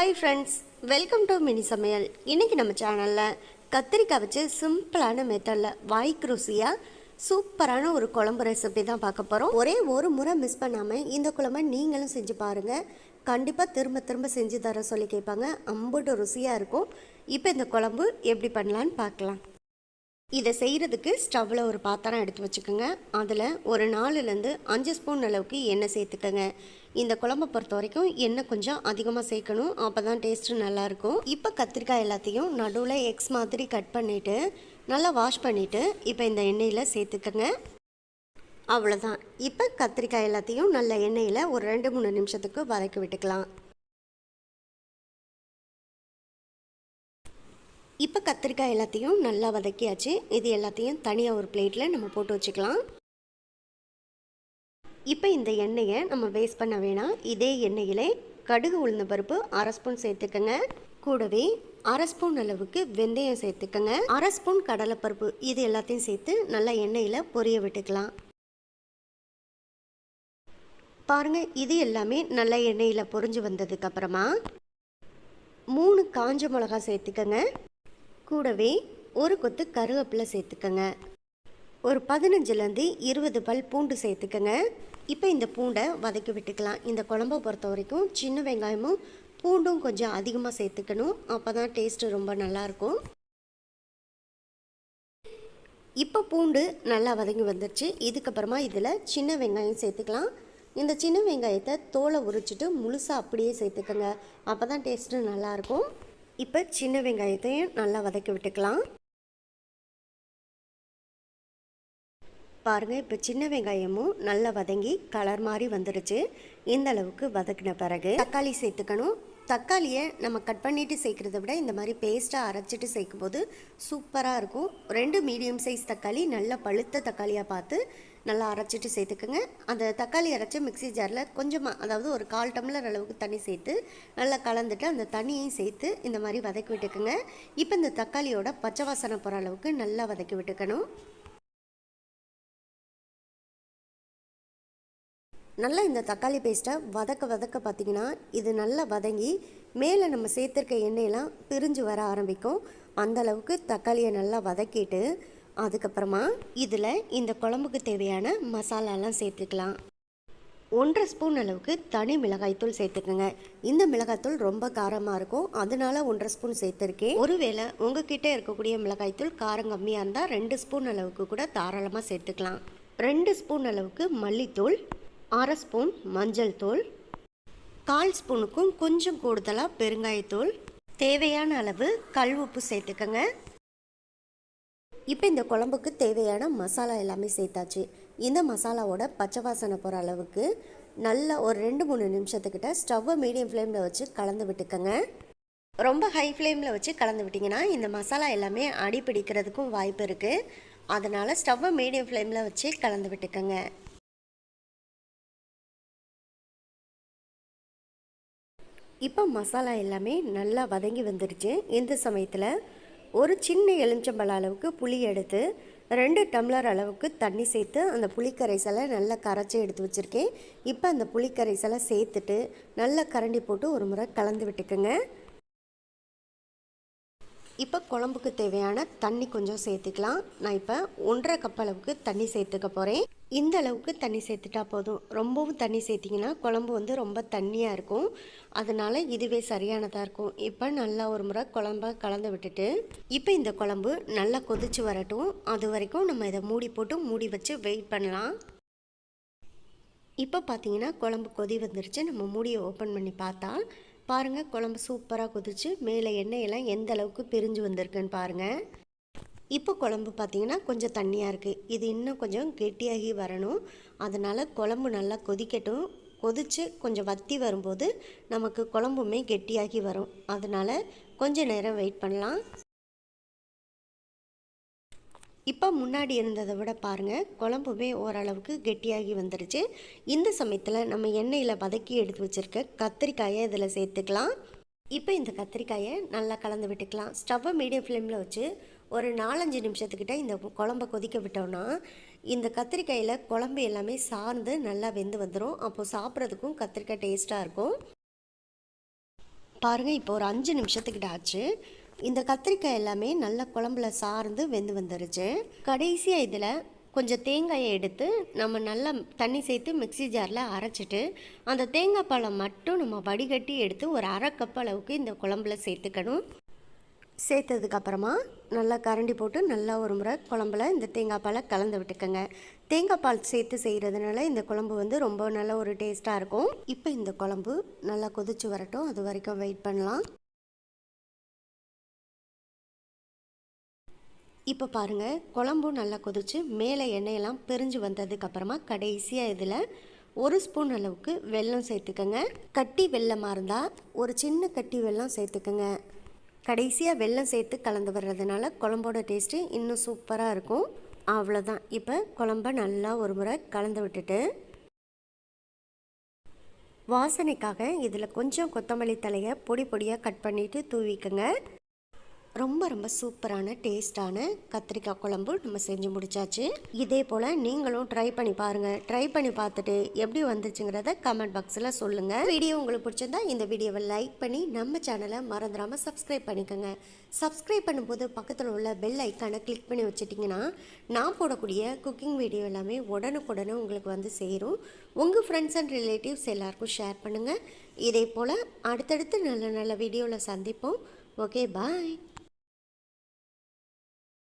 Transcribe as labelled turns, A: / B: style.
A: Hi friends welcome to mini Samayal இன்றைக்கி நம்ம சேனலில் கத்திரிக்காய் வச்சு சிம்பிளான மெத்தடில் வாய்க்கு ருசியாக சூப்பரான ஒரு குழம்பு ரெசிபி தான் பார்க்க போகிறோம் ஒரே ஒரு முறை மிஸ் பண்ணாமல் இந்த குழம்பை நீங்களும் செஞ்சு பாருங்கள் கண்டிப்பாக திரும்ப திரும்ப செஞ்சு தர சொல்லி கேட்பாங்க. அம்புட்டு ருசியாக இருக்கும். இப்போ இந்த குழம்பு எப்படி பண்ணலான்னு பார்க்கலாம். இதை செய்கிறதுக்கு ஸ்டவ்வில் ஒரு பாத்திரம் எடுத்து வச்சுக்கோங்க. அதில் ஒரு நாலுலேருந்து அஞ்சு ஸ்பூன் அளவுக்கு எண்ணெய் சேர்த்துக்கோங்க. இந்த குழம்பை பொறுத்த வரைக்கும் எண்ணெய் கொஞ்சம் அதிகமாக சேர்க்கணும். அப்போ தான் டேஸ்ட்டு நல்லாயிருக்கும் இப்போ கத்திரிக்காய் எல்லாத்தையும் நடுவில் எக்ஸ் மாதிரி கட் பண்ணிவிட்டு நல்லா வாஷ் பண்ணிவிட்டு இப்போ இந்த எண்ணெயில் சேர்த்துக்கோங்க. அவ்வளோதான் இப்போ கத்திரிக்காய் எல்லாத்தையும் நல்ல எண்ணெயில் ஒரு ரெண்டு மூணு நிமிஷத்துக்கு வதக்கி விட்டுக்கலாம். இப்போ கத்திரிக்காய் எல்லாத்தையும் நல்லா வதக்கியாச்சு. இது எல்லாத்தையும் தனியாக ஒரு பிளேட்டில் நம்ம போட்டு வச்சுக்கலாம். இப்போ இந்த எண்ணெயை நம்ம வேஸ்ட் பண்ண வேணாம். இதே எண்ணெயிலே கடுகு உளுந்த பருப்பு அரை ஸ்பூன் சேர்த்துக்கோங்க. கூடவே அரை ஸ்பூன் அளவுக்கு வெந்தயம் சேர்த்துக்கோங்க. அரை ஸ்பூன் கடலைப்பருப்பு இது எல்லாத்தையும் சேர்த்து நல்லா எண்ணெயில் பொரிய விட்டுக்கலாம். பாருங்க இது எல்லாமே நல்ல எண்ணெயில் பொரிஞ்சு வந்ததுக்கப்புறமா மூணு காஞ்ச மிளகா சேர்த்துக்கங்க. கூடவே ஒரு கொத்து கருவேப்பிலை சேர்த்துக்கங்க. ஒரு பதினஞ்சுலேருந்து இருபது பல் பூண்டு சேர்த்துக்கங்க. இப்போ இந்த பூண்டை வதக்கி விட்டுக்கலாம். இந்த குழம்ப பொறுத்த வரைக்கும் சின்ன வெங்காயமும் பூண்டும் கொஞ்சம் அதிகமாக சேர்த்துக்கணும். அப்போ தான் டேஸ்ட்டு ரொம்ப நல்லாயிருக்கும் இப்போ பூண்டு நல்லா வதங்கி வந்துருச்சு. இதுக்கப்புறமா இதில் சின்ன வெங்காயம் சேர்த்துக்கலாம். இந்த சின்ன வெங்காயத்தை தோலை உரிச்சிட்டு முழுசாக அப்படியே சேர்த்துக்கோங்க. அப்போ தான் டேஸ்ட்டு நல்லாயிருக்கும் இப்போ சின்ன வெங்காயத்தையும் நல்லா வதக்கி விட்டுக்கலாம். பாருங்கள் இப்போ சின்ன வெங்காயமும் நல்லா வதங்கி கலர் மாதிரி வந்துடுச்சு இந்த அளவுக்கு வதக்கின பிறகு தக்காளி சேர்த்துக்கணும். தக்காளியை நம்ம கட் பண்ணிவிட்டு சேர்க்குறத விட இந்த மாதிரி பேஸ்ட்டாக அரைச்சிட்டு சேர்க்கும் போது சூப்பராக இருக்கும். ரெண்டு மீடியம் சைஸ் தக்காளி நல்லா பழுத்த தக்காளியாக பார்த்து நல்லா அரைச்சிட்டு சேர்த்துக்கோங்க. அந்த தக்காளி அரைச்சி மிக்சி ஜாரில் கொஞ்சமாக அதாவது ஒரு கால் டம்ளர் அளவுக்கு தண்ணி சேர்த்து நல்லா கலந்துட்டு அந்த தண்ணியையும் சேர்த்து இந்த மாதிரி வதக்கி விட்டுக்குங்க. இப்போ இந்த தக்காளியோட பச்சை வாசனை போகிற அளவுக்கு நல்லா வதக்கி விட்டுக்கணும். நல்லா இந்த தக்காளி பேஸ்ட்டை வதக்க வதக்க பார்த்திங்கன்னா இது நல்லா வதங்கி மேலே நம்ம சேர்த்துருக்க எண்ணெயெல்லாம் பிரிஞ்சு வர ஆரம்பிக்கும். அந்த அளவுக்கு தக்காளியை நல்லா வதக்கிட்டு அதுக்கப்புறமா இதில் இந்த குழம்புக்கு தேவையான மசாலாலாம் சேர்த்துக்கலாம். ஒன்றரை ஸ்பூன் அளவுக்கு தனி மிளகாய்த்தூள் சேர்த்துக்கோங்க. இந்த மிளகாய்த்தூள் ரொம்ப காரமாக இருக்கும். அதனால ஒன்றரை ஸ்பூன் சேர்த்துருக்கேன். ஒருவேளை உங்ககிட்ட இருக்கக்கூடிய மிளகாய்த்தூள் காரம் கம்மியாக இருந்தால் ரெண்டு ஸ்பூன் அளவுக்கு கூட தாராளமாக சேர்த்துக்கலாம். ரெண்டு ஸ்பூன் அளவுக்கு மல்லித்தூள் அரை ஸ்பூன் மஞ்சள் தூள் கால் ஸ்பூனுக்கும் கொஞ்சம் கூடுதலாக பெருங்காயத்தூள் தேவையான அளவு கல் உப்பு சேர்த்துக்கங்க. இப்போ இந்த குழம்புக்கு தேவையான மசாலா எல்லாமே சேர்த்தாச்சு. இந்த மசாலாவோட பச்சை வாசனை போகிற அளவுக்கு நல்லா ஒரு ரெண்டு மூணு நிமிஷத்துக்கிட்ட ஸ்டவ்வை மீடியம் ஃப்ளேமில் வச்சு கலந்து விட்டுக்கோங்க. ரொம்ப ஹை ஃப்ளேமில் வச்சு கலந்து விட்டிங்கன்னா இந்த மசாலா எல்லாமே அடி பிடிக்கிறதுக்கும் வாய்ப்பு இருக்குது அதனால் ஸ்டவ்வை மீடியம் ஃப்ளேமில் வச்சு கலந்து விட்டுக்கோங்க. இப்போ மசாலா எல்லாமே நல்லா வதங்கி வந்துடுச்சு இந்த சமயத்தில் ஒரு சின்ன எலுமிச்சம்பழம் அளவுக்கு புளி எடுத்து ரெண்டு டம்ளர் அளவுக்கு தண்ணி சேர்த்து அந்த புளிக்கரைசலை நல்லா கரைச்சி எடுத்து வச்சுருக்கேன். இப்போ அந்த புளிக்கரைசலை சேர்த்துட்டு நல்லா கரண்டி போட்டு ஒரு முறை கலந்து விட்டுக்குங்க. இப்போ குழம்புக்கு தேவையான தண்ணி கொஞ்சம் சேர்த்துக்கலாம். நான் இப்போ ஒன்றரை கப் அளவுக்கு தண்ணி சேர்த்துக்க போகிறேன் இந்த அளவுக்கு தண்ணி சேர்த்துட்டா போதும். ரொம்பவும் தண்ணி சேர்த்திங்கன்னா குழம்பு வந்து ரொம்ப தண்ணியாக இருக்கும். அதனால் இதுவே சரியானதாக இருக்கும். இப்போ நல்லா ஒரு முறை குழம்ப கலந்து விட்டுட்டு இப்போ இந்த குழம்பு நல்லா கொதிச்சு வரட்டும். அது வரைக்கும் நம்ம இதை மூடி போட்டு மூடி வச்சு வெயிட் பண்ணலாம். இப்போ பார்த்தீங்கன்னா குழம்பு கொதி வந்துருச்சு. நம்ம மூடியை ஓப்பன் பண்ணி பார்த்தா பாருங்கள் குழம்பு சூப்பராக கொதிச்சு மேலே எண்ணெயெல்லாம் எந்த அளவுக்கு பிரிஞ்சு வந்திருக்குன்னு பாருங்கள் இப்போ குழம்பு பார்த்திங்கன்னா கொஞ்சம் தண்ணியாக இருக்குது இது இன்னும் கொஞ்சம் கெட்டியாகி வரணும். அதனால் குழம்பு நல்லா கொதிக்கட்டும். கொதித்து கொஞ்சம் வத்தி வரும்போது நமக்கு குழம்புமே கெட்டியாகி வரும். அதனால் கொஞ்சம் நேரம் வெயிட் பண்ணலாம். இப்போ முன்னாடி இருந்ததை விட பாருங்கள் குழம்புமே ஓரளவுக்கு கெட்டியாகி வந்துடுச்சு இந்த சமயத்தில் நம்ம எண்ணெயில் வதக்கி எடுத்து வச்சுருக்க கத்திரிக்காயை இதில் சேர்த்துக்கலாம். இப்போ இந்த கத்திரிக்காயை நல்லா கலந்து விட்டுக்கலாம். ஸ்டவ்வை மீடியம் ஃப்ளேமில் வச்சு ஒரு நாலஞ்சு நிமிஷத்துக்கிட்ட இந்த குழம்ப கொதிக்க விட்டோம்னா இந்த கத்திரிக்காயில் குழம்பு எல்லாமே சார்ந்து நல்லா வெந்து வந்துடும் அப்போது சாப்பிட்றதுக்கும் கத்திரிக்காய் டேஸ்ட்டாக இருக்கும். பாருங்கள் இப்போ ஒரு அஞ்சு நிமிஷத்துக்கிட்ட ஆச்சு. இந்த கத்திரிக்காய் எல்லாமே நல்லா குழம்புல சார்ந்து வெந்து வந்துருச்சு. கடைசியாக இதில் கொஞ்சம் தேங்காயை எடுத்து நம்ம நல்லா தண்ணி சேர்த்து மிக்ஸி ஜாரில் அரைச்சிட்டு அந்த தேங்காய் பழம் மட்டும் நம்ம வடிகட்டி எடுத்து ஒரு அரை கப் அளவுக்கு இந்த குழம்புல சேர்த்துக்கணும். சேர்த்ததுக்கப்புறமா நல்லா கரண்டி போட்டு நல்லா ஒரு முறை குழம்புல இந்த தேங்காய் பாலை கலந்து விட்டுக்கோங்க. தேங்காய் பால் சேர்த்து செய்கிறதுனால இந்த குழம்பு வந்து ரொம்ப நல்ல ஒரு டேஸ்ட்டாக இருக்கும். இப்போ இந்த குழம்பு நல்லா கொதிச்சு வரட்டும். அது வரைக்கும் வெயிட் பண்ணலாம். இப்போ பாருங்கள் குழம்பும் நல்லா கொதிச்சு மேலே எண்ணெயெல்லாம் பிரிஞ்சு வந்ததுக்கப்புறமா கடைசியாக இதில் ஒரு ஸ்பூன் அளவுக்கு வெல்லம் சேர்த்துக்கோங்க. கட்டி வெள்ளமாக இருந்தால் ஒரு சின்ன கட்டி வெல்லம் சேர்த்துக்கோங்க. கடைசியாக வெல்லம் சேர்த்து கலந்து வர்றதுனால குழம்போட டேஸ்ட்டு இன்னும் சூப்பராக இருக்கும். அவ்வளோதான் இப்போ குழம்ப நல்லா ஒரு முறை கலந்து விட்டுட்டு வாசனைக்காக இதில் கொஞ்சம் கொத்தமல்லி தலையை பொடி பொடியாக கட் பண்ணிவிட்டு தூவிக்கோங்க. ரொம்ப ரொம்ப சூப்பரான டேஸ்டான கத்திரிக்காய் குழம்பு நம்ம செஞ்சு முடிச்சாச்சு. இதே போல் நீங்களும் ட்ரை பண்ணி பாருங்கள் ட்ரை பண்ணி பார்த்துட்டு எப்படி வந்துச்சுங்கிறத கமெண்ட் பாக்ஸில் சொல்லுங்கள் வீடியோ உங்களுக்கு பிடிச்சிருந்தா இந்த வீடியோவை லைக் பண்ணி நம்ம சேனலை மறந்துடாமல் சப்ஸ்கிரைப் பண்ணிக்கோங்க. சப்ஸ்கிரைப் பண்ணும்போது பக்கத்தில் உள்ள பெல் ஐக்கானை கிளிக் பண்ணி வச்சுட்டிங்கன்னா நான் போடக்கூடிய குக்கிங் வீடியோ எல்லாமே உடனுக்குடனே உங்களுக்கு வந்து சேரும். உங்கள் ஃப்ரெண்ட்ஸ் அண்ட் ரிலேட்டிவ்ஸ் எல்லாருக்கும் ஷேர் பண்ணுங்கள் இதே போல் அடுத்தடுத்து நல்ல நல்ல வீடியோவில் சந்திப்போம். Okay bye